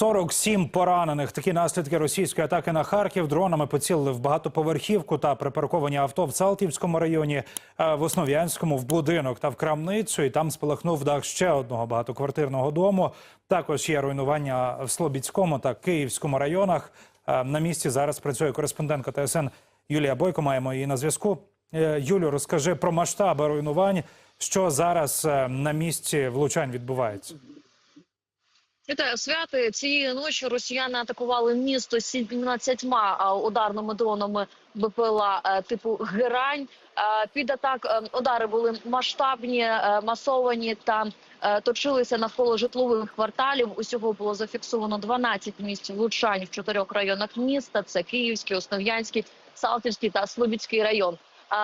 47 поранених. Такі наслідки російської атаки на Харків. Дронами поцілили в багатоповерхівку та припарковані авто в Салтівському районі, е, в Основ'янському, в будинок та в крамницю. І там спалахнув дах ще одного багатоквартирного дому. Також є руйнування в Слобідському та Київському районах. Е, На місці зараз працює кореспондентка ТСН Юлія Бойко. Маємо її на зв'язку. Е, Юлю, розкажи про масштаби руйнувань, що зараз на місці влучань відбувається. Вітаю святи. Цієї ночі росіяни атакували місто 17 а, ударними дронами БПЛА е, типу Герань. Е, Під атак е, удари були масштабні, масовані та точилися навколо житлових кварталів. Усього було зафіксовано 12 місць влучань в чотирьох районах міста: це Київський, Основ'янський, Салтівський та Слобідський район.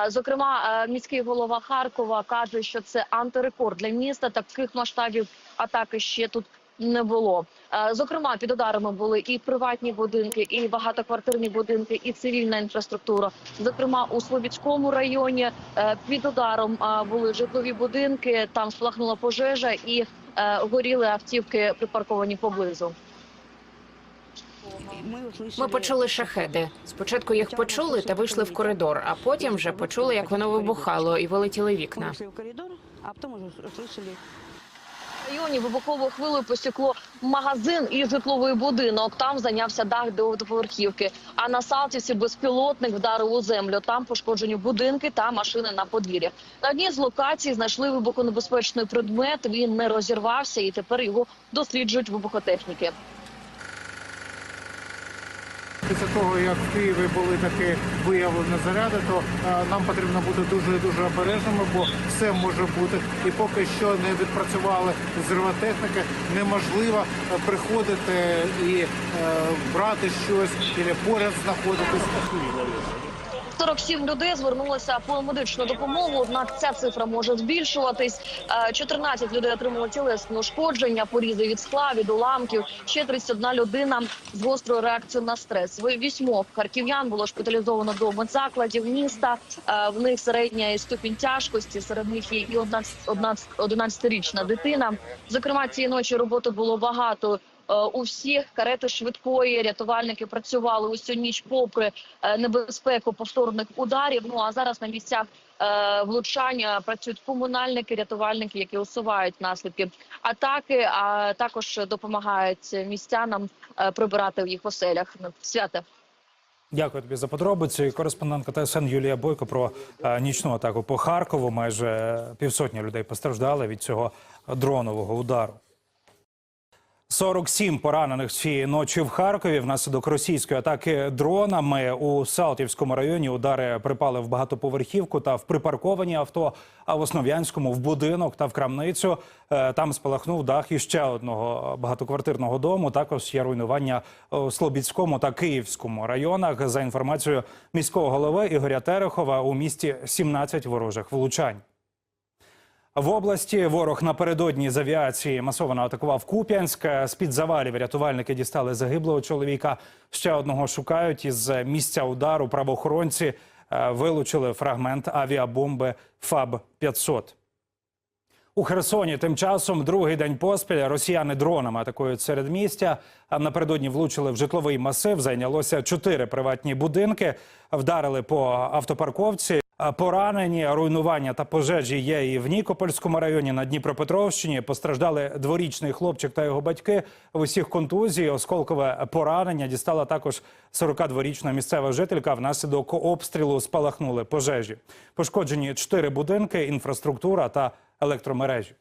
Зокрема, міський голова Харкова каже, що це антирекорд для міста. Таких масштабів атаки ще тут не було. Е, Зокрема, під ударами були і приватні будинки, і багатоквартирні будинки, і цивільна інфраструктура. Зокрема, у Слобідському районі е, під ударом е, були житлові будинки. Там спалахнула пожежа і горіли автівки, припарковані поблизу. Ми почули шахеди. Спочатку їх почули та вийшли в коридор, а потім вже почули, як воно вибухало, і вилетіли вікна. Районі вибуховою хвилою посікло магазин і житловий будинок. Там зайнявся дах дев'ятиповерхівки. А на Салтівці безпілотник вдарив у землю. Там пошкоджені будинки та машини на подвір'я. На одній з локацій знайшли вибухонебезпечний предмет. Він не розірвався, і тепер його досліджують вибухотехніки. Після того, як в Києві були такі виявлені заряди, то е, нам потрібно бути дуже дуже обережними, бо все може бути. І поки що не відпрацювали зривотехніки, неможливо е, приходити і е, брати щось, і поряд знаходитись. 47 людей звернулося по медичну допомогу. Однак ця цифра може збільшуватись. Е, 14 людей отримали тілесні ушкодження, порізи від скла, від уламків. Ще 31 людина з гострою реакцією на стрес. Вісьмох харків'ян було шпиталізовано до медзакладів міста. Е, В них середня ступінь тяжкості. Серед них є і 11-річна дитина. Зокрема, цієї ночі роботи було багато. Е, У всіх карети швидкої рятувальники працювали усю ніч попри е, небезпеку повторних ударів. Ну а зараз на місцях е, влучання працюють комунальники, рятувальники, які усувають наслідки атаки, а також допомагають містянам прибирати в їх оселях. Святе. Дякую тобі за подробиці. Кореспондентка ТСН Юлія Бойко про нічну атаку по Харкову. Майже півсотні людей постраждали від цього дронового удару. 47 поранених цієї ночі в Харкові внаслідок російської атаки дронами у Салтівському районі. Удари припали в багатоповерхівку та в припарковані авто. А в Основ'янському в будинок та в крамницю Е, там спалахнув дах іще одного багатоквартирного дому. Також є руйнування у Слобідському та Київському районах. За інформацією міського голови Ігоря Терехова у місті 17 ворожих влучань. В області ворог напередодні з авіації масово атакував Куп'янськ. З під завалів рятувальники дістали загиблого чоловіка. Ще одного шукають із місця удару. Правоохоронці е, вилучили фрагмент авіабомби ФАБ 500 у Херсоні. Тим часом другий день поспіль росіяни дронами атакують середмістя. А напередодні влучили в житловий масив. Зайнялося чотири приватні будинки. Вдарили по автопарковці. Поранені, руйнування та пожежі є і в Нікопольському районі на Дніпропетровщині. Постраждали дворічний хлопчик та його батьки. В усіх контузії, осколкове поранення дістала також 42-річна місцева жителька. Внаслідок обстрілу спалахнули пожежі. Пошкоджені чотири будинки, інфраструктура та електромережі.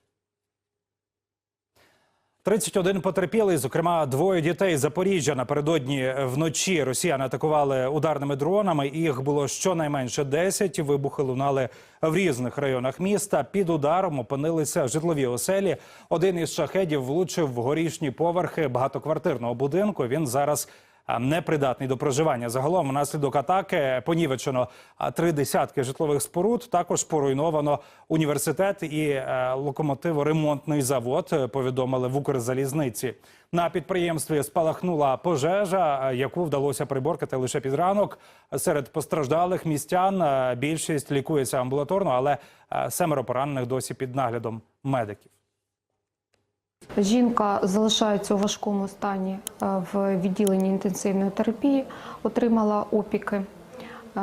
31 потерпілий, зокрема двоє дітей з Запоріжжя. Напередодні вночі росіяни атакували ударними дронами. Їх було щонайменше 10. Вибухи лунали в різних районах міста. Під ударом опинилися житлові оселі. Один із шахедів влучив в горішні поверхи багатоквартирного будинку. Він зараз непридатний до проживання. Загалом внаслідок атаки понівечено три десятки житлових споруд. Також поруйновано університет і е, локомотиворемонтний завод. е, Повідомили в Укрзалізниці. На підприємстві спалахнула пожежа, е, яку вдалося приборкати лише під ранок. Серед постраждалих містян більшість лікується амбулаторно, але семеро поранених досі під наглядом медиків. Жінка залишається у важкому стані е, в відділенні інтенсивної терапії, отримала опіки, е,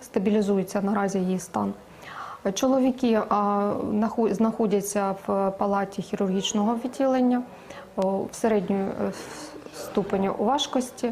стабілізується наразі її стан. Чоловіки знаходяться в палаті хірургічного відділення в середньої е, ступені важкості.